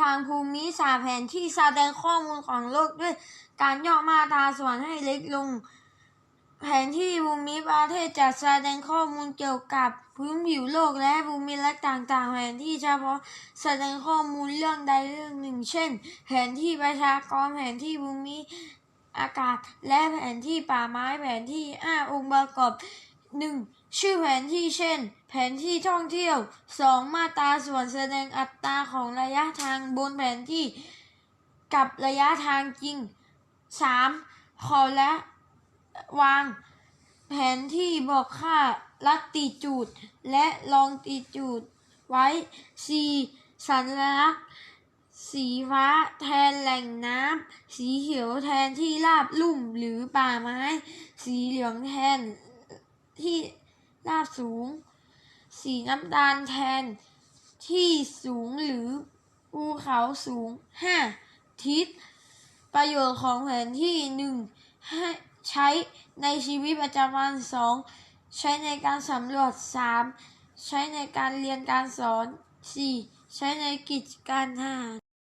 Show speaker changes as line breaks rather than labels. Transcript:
ทางภูมิศาสตร์แผนที่แสดงข้อมูลของโลกด้วยการย่อมาตราส่วนให้เล็กลง แผนที่ภูมิประเทศจะแสดงข้อมูลเกี่ยวกับพื้นผิวโลกและภูมิรักษ์ต่างๆ แผนที่เฉพาะแสดงข้อมูลเรื่องใดเรื่องหนึ่ง เช่น แผนที่ประชากรแผนที่ภูมิอากาศ และแผนที่ป่าไม้แผนที่อ้าองค์ประกอบหนึ่ง ชื่อแผนที่เช่น แผนที่ท่องเที่ยวสองมาตราส่วนแสดงอัตราของระยะทางบนแผนที่ กับระยะทางจริง 3. ขอและวาง แผนที่บอกค่าลัติจูด และลองติจูด ไว้ 4. สัญลักษณ์ สีฟ้าแทนแหล่งน้ำ สีเขียวแทนที่ราบลุ่มหรือป่าไม้ สีเหลืองแทนที่ ราบสูง สีน้ำตาลแทน ที่สูงหรือภูเขาสูง 5. ทิศ ประโยชน์ของแผนที่หนึ่งให้ใช้ในชีวิตประจำวันสองใช้ในการสำรวจสามใช้ในการเรียนการสอนสี่ใช้ในกิจการทหาร